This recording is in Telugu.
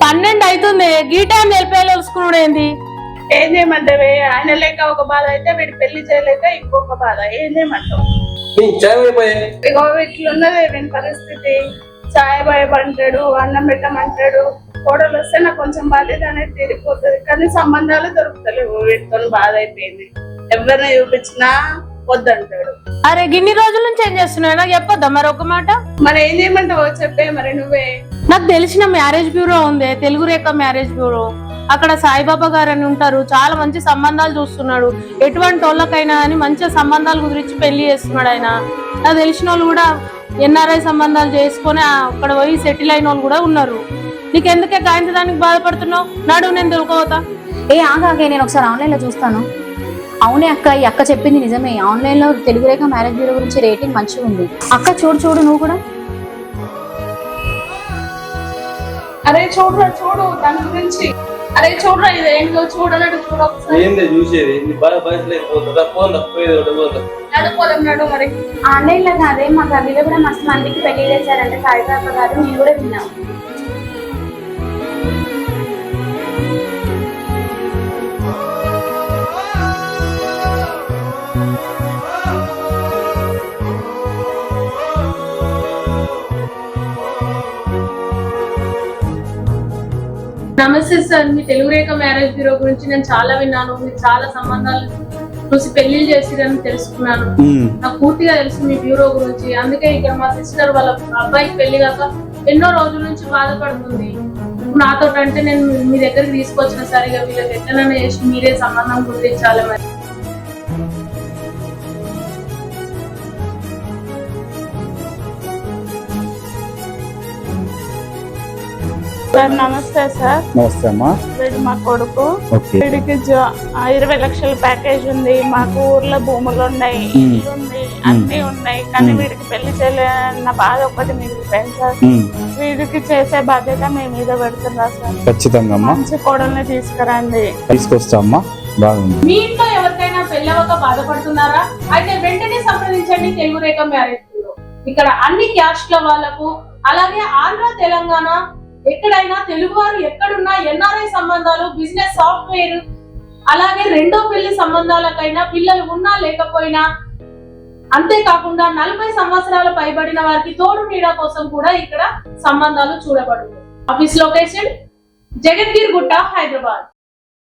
పన్నెండు అవుతుంది గీ టైం నిలిపేసుకున్నాడు ఏంది? ఏం చేయమంటావే? ఆయన లేక ఒక బాధ అయితే వీడు పెళ్ళి చేయలేక ఇంకొక బాధ. ఏం చేయమంటావు? నీ చాయ్ అయిపోయే ఇగో ఇట్లున్నదే వీని పరిస్థితి. చాయ్ భయపంటాడు అన్నం పెట్టమంటాడు. కోడలు వస్తే నాకు కొంచెం బాధ్యత అనేది తీరిపోతుంది. కానీ సంబంధాలు దొరుకుతలేవు. వీటితో బాధ అయిపోయింది. ఎవరిని చూపించినా వద్దంటాడు. అరే గిన్ని రోజుల నుంచి ఏం చేస్తున్నావు? నాకు చెప్పొద్దా మరి ఒక మాట? మరి ఏం చేయమంటావో చెప్పే మరి నువ్వే. నాకు తెలిసిన మ్యారేజ్ బ్యూరో ఉంది. Telugu Rekha marriage bureau. అక్కడ సాయిబాబా గారు అని ఉంటారు. చాలా మంచి సంబంధాలు చూస్తున్నాడు. ఎటువంటి వాళ్ళకైనా అని మంచి సంబంధాలు కుదిరించి పెళ్ళి చేస్తున్నాడు ఆయన. నాకు తెలిసిన వాళ్ళు కూడా ఎన్ఆర్ఐ సంబంధాలు చేసుకొని అక్కడ పోయి సెటిల్ అయిన వాళ్ళు కూడా ఉన్నారు. నీకెందుకే గాయించడానికి బాధపడుతున్నావు? నాడు నేను దొరకవతా ఏ ఆగాగే నేను ఒకసారి ఆన్లైన్లో చూస్తాను. అవునే అక్క ఈ అక్క చెప్పింది నిజమే. ఆన్లైన్లో తెలుగు రేఖ మ్యారేజ్ బ్యూరో గురించి రేటింగ్ మంచిగా ఉంది. అక్క చూడు చూడు నువ్వు కూడా. అరే చూడరా చూడు దాని గురించి. అరే చూడరా ఇది ఏంటో చూడనట్టు చూడ ఒకసారి. ఏంది చూసేది? నీ బాగా భరించలేకపోతుందా పోందా పోయేది ఒకటి పోందా నడుపోదాం నడు మరి. ఆన్లైన్లో కాదే మా గల్లీలో కూడా మస్తు మందికి పెళ్ళి చేశారంటే సాయిబాబా గారు. నేను కూడా విన్నాను నమస్తే సార్ మీ తెలుగు రేఖ మ్యారేజ్ బ్యూరో గురించి నేను చాలా విన్నాను. మీరు చాలా సంబంధాలు చూసి పెళ్ళిళ్ళు చేసిరని తెలుసుకున్నాను. నాకు పూర్తిగా తెలుసు మీ బ్యూరో గురించి. అందుకే ఇక్కడ మా సిస్టర్ వాళ్ళ అబ్బాయికి పెళ్ళి కాక ఎన్నో రోజుల నుంచి బాధపడుతుంది. నాతో అంటే నేను మీ దగ్గరికి తీసుకొచ్చిన సరిగా వీళ్ళకి ఎట్లనైనా చేసి మీరే సంబంధం గుర్తించాలి సార్ నమస్తే సార్. నమస్తే అమ్మా. వీడు మా కొడుకు. వీడికి ఇరవై లక్షల ప్యాకేజ్ ఉంది. మాకు ఊర్లో భూములు ఉన్నాయి. మ్మ్. ఇల్లు ఉంది. అన్ని ఉన్నాయి. కానీ మ్మ్. వీడికి పెళ్ళి చేయలేన్న బాధ ఒకటి మిగిలిపోయింది సార్. వీడికి చేసే బాధ్యత మీ మీద పెడుతున్నా సార్? ఖచ్చితంగా అమ్మా. మంచి కోడల్ని తీసుకురండి. తీసుకొస్తా అమ్మా. బాగుంది. మీ ఇంట్లో ఎవరికైనా పెళ్ళవక బాధపడుతున్నారా? అయితే వెంటనే సంప్రదించండి తెలుగు రేఖ మ్యారేజ్ ఇక్కడ అన్ని క్యాస్ట్ల వాళ్ళకు అలాగే ఆంధ్ర తెలంగాణ ఎక్కడైనా తెలుగువారు ఎక్కడున్నా ఎన్ఆర్ఐ సంబంధాలు బిజినెస్ సాఫ్ట్వేర్ అలాగే రెండో పెళ్ళి సంబంధాలకైనా పిల్లలు ఉన్నా లేకపోయినా అంతేకాకుండా నలభై సంవత్సరాలు పైబడిన వారికి తోడు నీడ కోసం కూడా ఇక్కడ సంబంధాలు చూడబడు ఆఫీస్ లొకేషన్ జగద్గిర్ గుట్ట హైదరాబాద్.